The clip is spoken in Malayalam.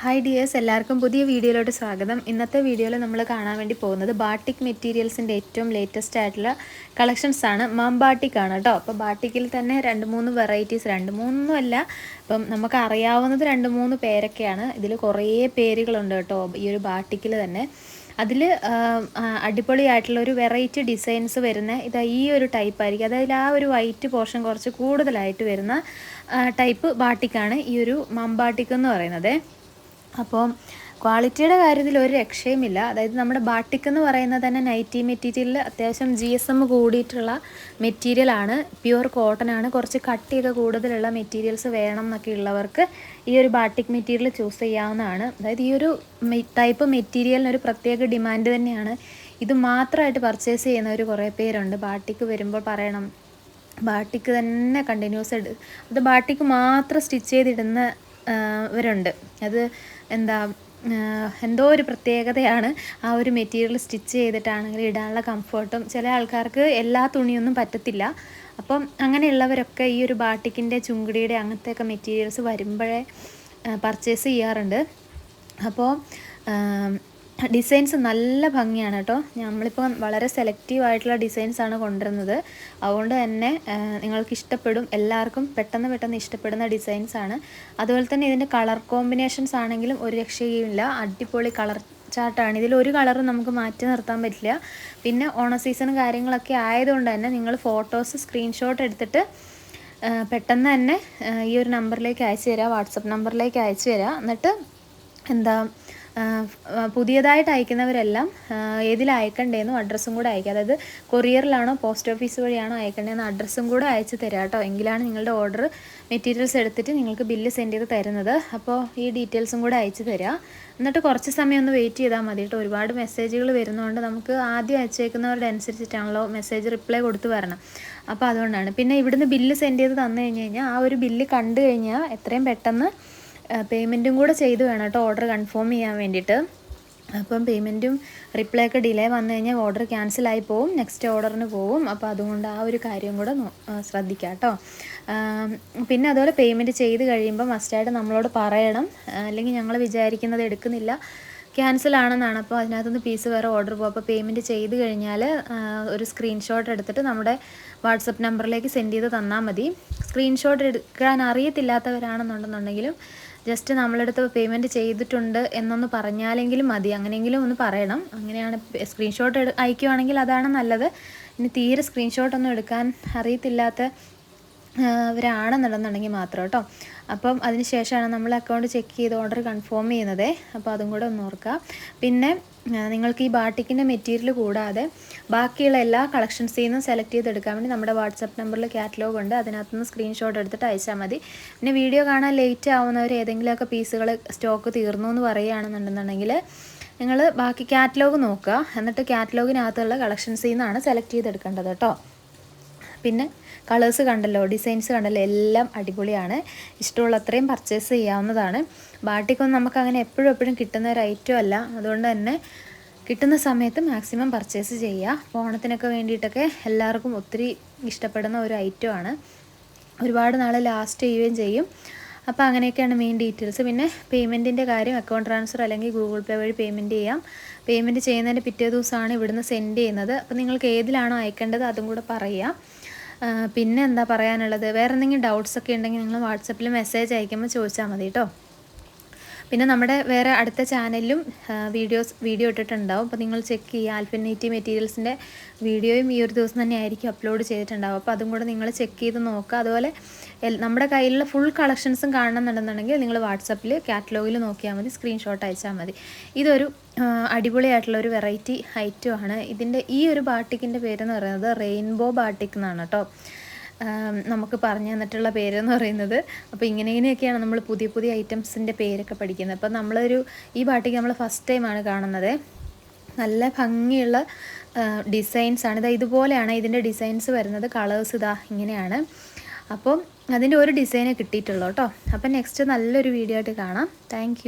ഹായ് ഡിയേഴ്സ് എല്ലാവർക്കും പുതിയ വീഡിയോയിലോട്ട് സ്വാഗതം. ഇന്നത്തെ വീഡിയോയിൽ നമ്മൾ കാണാൻ വേണ്ടി പോകുന്നത് ബാട്ടിക് മെറ്റീരിയൽസിന്റെ ഏറ്റവും ലേറ്റസ്റ്റ് ആയിട്ടുള്ള കളക്ഷൻസ് ആണ്. മാം ബാട്ടിക് ആണ് കേട്ടോ. അപ്പോൾ ബാട്ടിക്കിൽ തന്നെ രണ്ട് മൂന്ന് വെറൈറ്റീസ് രണ്ട് മൂന്നുമല്ല ഇപ്പം നമുക്ക് അറിയാവുന്നത് രണ്ട് മൂന്ന് പേരൊക്കെയാണ്. ഇതിൽ കുറേ പേരുകളുണ്ട് കേട്ടോ ഈ ഒരു ബാട്ടിക്കിൽ തന്നെ. അതിൽ അടിപൊളിയായിട്ടുള്ള ഒരു വെറൈറ്റി ഡിസൈൻസ് വരുന്ന ഇതാ ഈ ഒരു ടൈപ്പ് ആയിരിക്കും. അതായത് ആ ഒരു വൈറ്റ് പോർഷൻ കുറച്ച് കൂടുതലായിട്ട് വരുന്ന ടൈപ്പ് ബാട്ടിക്കാണ് ഈ ഒരു മമ്പാട്ടിക് എന്ന് പറയുന്നത്. അപ്പോൾ ക്വാളിറ്റിയുടെ കാര്യത്തിൽ ഒരു രക്ഷയുമില്ല. അതായത് നമ്മുടെ ബാട്ടിക് എന്ന് പറയുന്നത് തന്നെ നൈറ്റി മെറ്റീരിയലിൽ അത്യാവശ്യം ജി എസ് എം കൂടിയിട്ടുള്ള മെറ്റീരിയലാണ് പ്യുവർ കോട്ടൺ ആണ്. കുറച്ച് കട്ടിയൊക്കെ കൂടുതലുള്ള മെറ്റീരിയൽസ് വേണം എന്നൊക്കെ ഉള്ളവർക്ക് ഈ ഒരു ബാട്ടിക് മെറ്റീരിയൽ ചൂസ് ചെയ്യാവുന്നതാണ്. അതായത് ഈ ഒരു ടൈപ്പ് മെറ്റീരിയലിന് ഒരു പ്രത്യേക ഡിമാൻഡ് തന്നെയാണ്. ഇത് മാത്രമായിട്ട് പർച്ചേസ് ചെയ്യുന്നവർ കുറേ പേരുണ്ട്. ബാട്ടിക്ക് വരുമ്പോൾ പറയണം ബാട്ടിക്ക് തന്നെ കണ്ടിന്യൂസ് എടു അത് ബാട്ടിക്ക് മാത്രം സ്റ്റിച്ച് ചെയ്തിടുന്ന ഇവരുണ്ട്. അത് എന്താ എന്തോ ഒരു പ്രത്യേകതയാണ് ആ ഒരു മെറ്റീരിയൽ സ്റ്റിച്ച് ചെയ്തിട്ടാണെങ്കിൽ ഇടാനുള്ള കംഫർട്ടും ചില ആൾക്കാർക്ക് എല്ലാ തുണിയൊന്നും പറ്റത്തില്ല. അപ്പം അങ്ങനെയുള്ളവരൊക്കെ ഈ ഒരു ബാട്ടിക്കിന്റെ ചുങ്കിടിയുടെ അങ്ങനത്തെയൊക്കെ മെറ്റീരിയൽസ് വരുമ്പോഴേ പർച്ചേസ് ചെയ്യാറുണ്ട്. അപ്പോൾ ഡിസൈൻസ് നല്ല ഭംഗിയാണ് കേട്ടോ നമ്മളിപ്പം വളരെ സെലക്റ്റീവ് ആയിട്ടുള്ള ഡിസൈൻസ് ആണ് കൊണ്ടുവരുന്നത്. അതുകൊണ്ട് തന്നെ നിങ്ങൾക്ക് ഇഷ്ടപ്പെടും. എല്ലാവർക്കും പെട്ടെന്ന് പെട്ടെന്ന് ഇഷ്ടപ്പെടുന്ന ഡിസൈൻസ് ആണ്. അതുപോലെ തന്നെ ഇതിന്റെ കളർ കോമ്പിനേഷൻസ് ആണെങ്കിലും ഒരു രക്ഷയുമില്ല. അടിപൊളി കളർ ചാർട്ടാണ് ഇതിൽ ഒരു കളറും നമുക്ക് മാറ്റി നിർത്താൻ പറ്റില്ല. പിന്നെ ഓണ സീസൺ കാര്യങ്ങളൊക്കെ ആയതുകൊണ്ട് തന്നെ നിങ്ങൾ ഫോട്ടോസ് സ്ക്രീൻഷോട്ട് എടുത്തിട്ട് പെട്ടെന്ന് തന്നെ ഈ ഒരു നമ്പറിലേക്ക് അയച്ചു തരാം. വാട്സപ്പ് നമ്പറിലേക്ക് അയച്ചു തരാം. എന്നിട്ട് എന്താ പുതിയതായിട്ട് അയക്കുന്നവരെല്ലാം ഏതിൽ അയക്കണ്ടേന്നും അഡ്രസ്സും കൂടെ അയക്കുക അതായത് കൊറിയറിലാണോ പോസ്റ്റ് ഓഫീസ് വഴിയാണോ അയക്കേണ്ടതെന്ന് അഡ്രസ്സും കൂടെ അയച്ച് തരാം കേട്ടോ എങ്കിലാണ് നിങ്ങളുടെ ഓർഡർ മെറ്റീരിയൽസ് എടുത്തിട്ട് നിങ്ങൾക്ക് ബില്ല് സെൻഡ് ചെയ്ത് തരുന്നത്. അപ്പോൾ ഈ ഡീറ്റെയിൽസും കൂടെ അയച്ചു തരാം. എന്നിട്ട് കുറച്ച് സമയം ഒന്ന് വെയിറ്റ് ചെയ്താൽ മതി കേട്ടോ ഒരുപാട് മെസ്സേജുകൾ വരുന്നതുകൊണ്ട് നമുക്ക് ആദ്യം അയച്ചേക്കുന്നവരുടെ അനുസരിച്ചിട്ടാണല്ലോ മെസ്സേജ് റിപ്ലൈ കൊടുത്ത് വരണം. അപ്പോൾ അതുകൊണ്ടാണ്. പിന്നെ ഇവിടുന്ന് ബില്ല് സെൻഡ് ചെയ്ത് തന്നു കഴിഞ്ഞ് കഴിഞ്ഞാൽ ആ ഒരു ബില്ല് കണ്ടു കഴിഞ്ഞാൽ എത്രയും പെട്ടെന്ന് പേയ്മെന്റും കൂടെ ചെയ്ത് വേണം കേട്ടോ ഓർഡർ കൺഫേം ചെയ്യാൻ വേണ്ടിയിട്ട്. അപ്പം പേയ്മെന്റും റിപ്ലൈ ഒക്കെ ഡിലേ വന്നു കഴിഞ്ഞാൽ ഓർഡർ ക്യാൻസലായി പോവും നെക്സ്റ്റ് ഓർഡറിന് പോവും. അപ്പോൾ അതുകൊണ്ട് ആ ഒരു കാര്യം കൂടെ ശ്രദ്ധിക്കാം കേട്ടോ. പിന്നെ അതുപോലെ പേയ്മെന്റ് ചെയ്ത് കഴിയുമ്പോൾ മസ്റ്റായിട്ട് നമ്മളോട് പറയണം. അല്ലെങ്കിൽ ഞങ്ങൾ വിചാരിക്കുന്നത് എടുക്കുന്നില്ല. ക്യാൻസൽ ആണെന്നാണ്. അപ്പോൾ അതിനകത്തുനിന്ന് പീസ് വേറെ ഓർഡർ പോകും അപ്പോൾ പേയ്മെന്റ് ചെയ്ത് കഴിഞ്ഞാൽ ഒരു സ്ക്രീൻഷോട്ട് എടുത്തിട്ട് നമ്മുടെ വാട്സപ്പ് നമ്പറിലേക്ക് സെൻഡ് ചെയ്ത് തന്നാൽ മതി. സ്ക്രീൻഷോട്ട് എടുക്കാൻ അറിയത്തില്ലാത്തവരാണെന്നുണ്ടെന്നുണ്ടെങ്കിലും ജസ്റ്റ് നമ്മളെടുത്ത് പേയ്മെന്റ് ചെയ്തിട്ടുണ്ട് എന്നൊന്ന് പറഞ്ഞാലെങ്കിലും മതി. അങ്ങനെയെങ്കിലും ഒന്ന് പറയണം. അങ്ങനെയാണ് സ്ക്രീൻഷോട്ട് അയക്കുവാണെങ്കിൽ അതാണ് നല്ലത്. ഇനി തീരെ സ്ക്രീൻഷോട്ടൊന്നും എടുക്കാൻ അറിയത്തില്ലാത്ത ഇവരാണെന്നുണ്ടെന്നുണ്ടെങ്കിൽ മാത്രം കേട്ടോ. അപ്പം അതിന് ശേഷമാണ് നമ്മൾ അക്കൗണ്ട് ചെക്ക് ചെയ്ത് ഓർഡർ കൺഫേം ചെയ്യുന്നത്. അപ്പോൾ അതും കൂടെ ഒന്ന് ഓർക്കുക. പിന്നെ നിങ്ങൾക്ക് ഈ ബാട്ടിക്കിന്റെ മെറ്റീരിയൽ കൂടാതെ ബാക്കിയുള്ള എല്ലാ കളക്ഷൻസിൽ നിന്നും സെലക്ട് ചെയ്തെടുക്കാൻ വേണ്ടി നമ്മുടെ വാട്സപ്പ് നമ്പറിൽ കാറ്റലോഗ് ഉണ്ട്. അതിനകത്തുനിന്ന് സ്ക്രീൻഷോട്ട് എടുത്തിട്ട് അയച്ചാൽ മതി. പിന്നെ വീഡിയോ കാണാൻ ലേറ്റ് ആവുന്നവർ ഏതെങ്കിലുമൊക്കെ പീസുകൾ സ്റ്റോക്ക് തീർന്നു എന്ന് പറയുകയാണെന്നുണ്ടെന്നുണ്ടെങ്കിൽ നിങ്ങൾ ബാക്കി കാറ്റലോഗ് നോക്കുക. എന്നിട്ട് കാറ്റലോഗിനകത്തുള്ള കളക്ഷൻസിൽ നിന്നാണ് സെലക്ട് ചെയ്തെടുക്കേണ്ടത് കേട്ടോ. പിന്നെ കളേഴ്സ് കണ്ടല്ലോ ഡിസൈൻസ് കണ്ടല്ലോ എല്ലാം അടിപൊളിയാണ്. ഇഷ്ടമുള്ള അത്രയും പർച്ചേസ് ചെയ്യാവുന്നതാണ്. ബാട്ടിക്കൊന്നും നമുക്ക് അങ്ങനെ എപ്പോഴും എപ്പോഴും കിട്ടുന്ന ഒരു ഐറ്റം അല്ല. അതുകൊണ്ട് തന്നെ കിട്ടുന്ന സമയത്ത് മാക്സിമം പർച്ചേസ് ചെയ്യുക. ഓണത്തിനൊക്കെ വേണ്ടിയിട്ടൊക്കെ എല്ലാവർക്കും ഒത്തിരി ഇഷ്ടപ്പെടുന്ന ഒരു ഐറ്റമാണ് ഒരുപാട് നാൾ ലാസ്റ്റ് ചെയ്യുകയും ചെയ്യും. അപ്പോൾ അങ്ങനെയൊക്കെയാണ് മെയിൻ ഡീറ്റെയിൽസ് പിന്നെ പേയ്മെന്റിന്റെ കാര്യം അക്കൗണ്ട് ട്രാൻസ്ഫർ അല്ലെങ്കിൽ ഗൂഗിൾ പേ വഴി പേയ്മെന്റ് ചെയ്യാം. പേയ്മെന്റ് ചെയ്യുന്നതിന്റെ പിറ്റേ ദിവസമാണ് ഇവിടുന്ന് സെൻഡ് ചെയ്യുന്നത്. അപ്പോൾ നിങ്ങൾക്ക് ഏതിലാണോ അയക്കേണ്ടത് അതും കൂടെ പറയുക പിന്നെ എന്താ പറയാനുള്ളത്? വേറെ എന്തെങ്കിലും ഡൗട്ട്സ് ഒക്കെ ഉണ്ടെങ്കിൽ നിങ്ങൾ വാട്സപ്പിൽ മെസ്സേജ് അയക്കുമ്പോൾ ചോദിച്ചാൽ മതി കേട്ടോ പിന്നെ നമ്മുടെ വേറെ അടുത്ത ചാനലിലും വീഡിയോസ് വീഡിയോ ഇട്ടിട്ടുണ്ടാവും. അപ്പോൾ നിങ്ങൾ ചെക്ക് ചെയ്യുക. ആൽഫിനേറ്റി മെറ്റീരിയൽസിന്റെ വീഡിയോയും ഈ ഒരു ദിവസം തന്നെ ആയിരിക്കും അപ്ലോഡ് ചെയ്തിട്ടുണ്ടാവും അപ്പോൾ അതും കൂടെ നിങ്ങൾ ചെക്ക് ചെയ്ത് നോക്കുക. അതുപോലെ നമ്മുടെ കയ്യിലുള്ള ഫുൾ കളക്ഷൻസും കാണണമെന്നുണ്ടെന്നുണ്ടെങ്കിൽ നിങ്ങൾ വാട്സപ്പിൽ കാറ്റലോഗിൽ നോക്കിയാൽ മതി. സ്ക്രീൻഷോട്ട് അയച്ചാൽ മതി. ഇതൊരു അടിപൊളിയായിട്ടുള്ള ഒരു വെറൈറ്റി ഐറ്റമാണ് ഇതിന്റെ ഈ ഒരു ബാട്ടിക്കിന്റെ പേരെന്ന് പറയുന്നത് റെയിൻബോ ബാട്ടിക് എന്നാണ് കേട്ടോ. നമുക്ക് പറഞ്ഞു തന്നിട്ടുള്ള പേരെന്ന് പറയുന്നത്. അപ്പോൾ ഇങ്ങനെ ഇങ്ങനെയൊക്കെയാണ് നമ്മൾ പുതിയ പുതിയ ഐറ്റംസിന്റെ പേരൊക്കെ പഠിക്കുന്നത്. അപ്പോൾ നമ്മളൊരു ഈ പാട്ടിക്ക് നമ്മൾ ഫസ്റ്റ് ടൈമാണ് കാണുന്നത്. നല്ല ഭംഗിയുള്ള ഡിസൈൻസ് ആണ്. ഇതാ ഇതുപോലെയാണ് ഇതിന്റെ ഡിസൈൻസ് വരുന്നത്. കളേഴ്സ് ഇതാ ഇങ്ങനെയാണ്. അപ്പം അതിന്റെ ഒരു ഡിസൈനേ കിട്ടിയിട്ടുള്ളൂ കേട്ടോ. അപ്പം നെക്സ്റ്റ് നല്ലൊരു വീഡിയോ ആയിട്ട് കാണാം. താങ്ക്